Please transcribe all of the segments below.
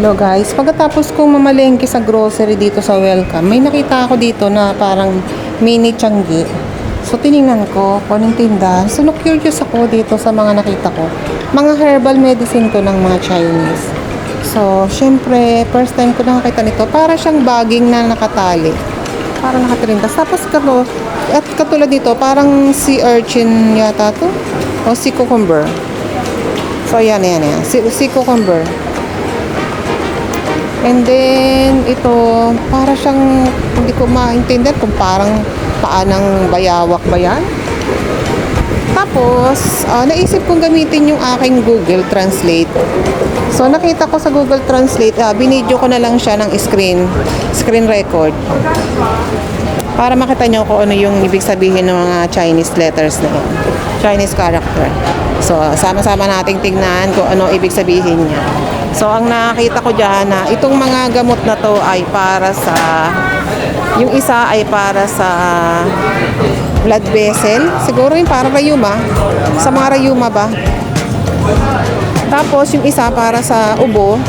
Hello guys, pagkatapos kong mamalengke sa grocery dito sa Welcome, may nakita ako dito na parang mini Changi. So tiningnan ko kung anong tinda. So no curious ako dito sa mga nakita ko. Mga herbal medicine ko ng mga Chinese. So, syempre, first time ko nakakita nito. Para siyang baging na nakatali. Para nakatirintas. Tapos kato, at katulad dito, parang sea urchin yata to. O sea cucumber. So, yan, yan, yan. Sea, sea cucumber. And then, ito, para siyang, hindi ko maintindihan kung parang paanang bayawak ba yan. Tapos, ah, naisip kong gamitin yung aking Google Translate. So, nakita ko sa Google Translate, ah, binidyo ko na lang siya ng screen, screen record. Para makita nyo kung ano yung ibig sabihin ng mga Chinese letters na yun. Chinese character. So, sama-sama nating tingnan kung ano ibig sabihin niya. So, ang nakita ko dyan na itong mga gamot na to ay para sa, yung isa ay para sa blood vessel. Siguro yung para rayuma. Sa mga rayuma ba? Tapos, yung isa para sa ubo.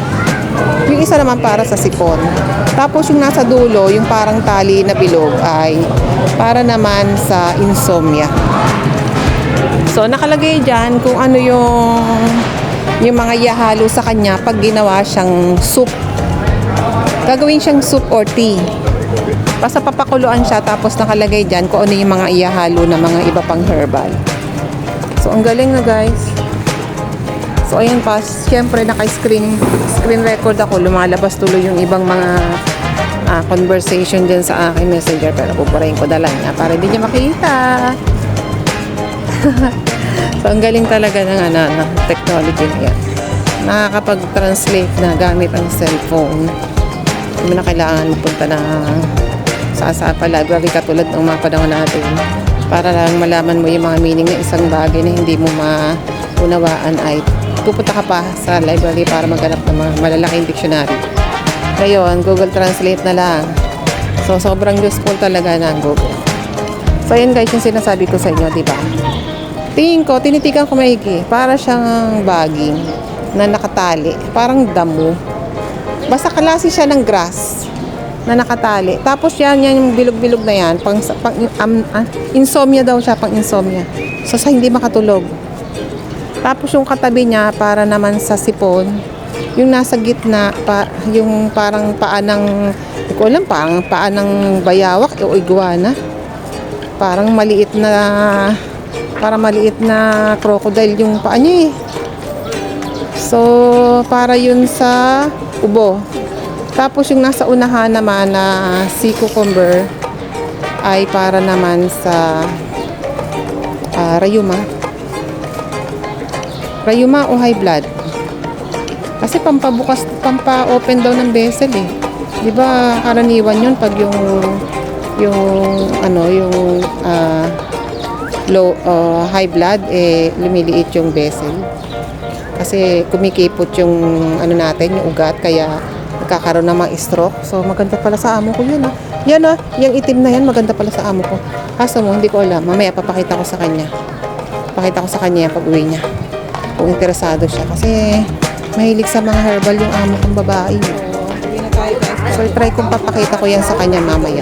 Yung isa naman para sa sipon. Tapos, yung nasa dulo, yung parang tali na bilog ay para naman sa insomnia. So, nakalagay dyan kung ano yung yung mga ihahalo sa kanya pag ginawa siyang soup. Gagawin siyang soup or tea. Basta papakuluan siya tapos nakalagay dyan kung ano yung mga ihahalo na mga iba pang herbal. So, ang galing na guys. So, ayun pa. Siyempre, naka-screen screen record ako. Lumalabas tuloy yung ibang mga ah, conversation dyan sa aking messenger. Pero pupurahin ko dala niya para hindi niya makita. so, ang galing talaga ng ano, ng technology na yan. Nakakapag-translate na gamit ang cellphone. Hindi mo na kailangan punta na sa sa library katulad ng mga panahon natin para lang malaman mo yung mga meaning ng isang bagay na hindi mo maunawaan ay pupunta ka pa sa library para maghanap ng mga malalaking dictionary. Ngayon, Google Translate na lang. So, sobrang useful talaga ng Google. So, ayan guys, yung sinasabi ko sa inyo, di ba? Tingin ko, tinitigan ko maigi. Para siyang baging na nakatali. Parang damo. Basta kalasi siya ng grass na nakatali. Tapos yan, yan yung bilog-bilog na yan. Pang, pang um, ah, insomnia daw siya, pang insomnia. So, sa hindi makatulog. Tapos yung katabi niya, para naman sa sipon. Yung nasa gitna, pa, yung parang paa ng, hindi ko alam, parang paa ng bayawak o iguana. Parang maliit na, para maliit na crocodile yung paa niya eh. So, para yun sa ubo. Tapos yung nasa unahan naman na sea cucumber ay para naman sa ah, rayuma. Rayuma o high blood. Kasi pampabukas, pampa-open daw ng vessel eh. 'Di ba karaniwan 'yun pag yung yung ano, yung ah, low ah, high blood eh lumiliit yung vessel. Kasi kumikipot yung ano natin, yung ugat kaya nagkakaroon ng mga stroke. So maganda pala sa amo ko 'yun ah. Yan ah, yung itim na yan maganda pala sa amo ko. Kaso mo hindi ko alam. Mamaya papakita ko sa kanya. Pakita ko sa kanya pag uwi niya. Kung interesado siya kasi mahilig sa mga herbal yung amo kong babae. So, try kong papakita ko yan sa kanya mamaya.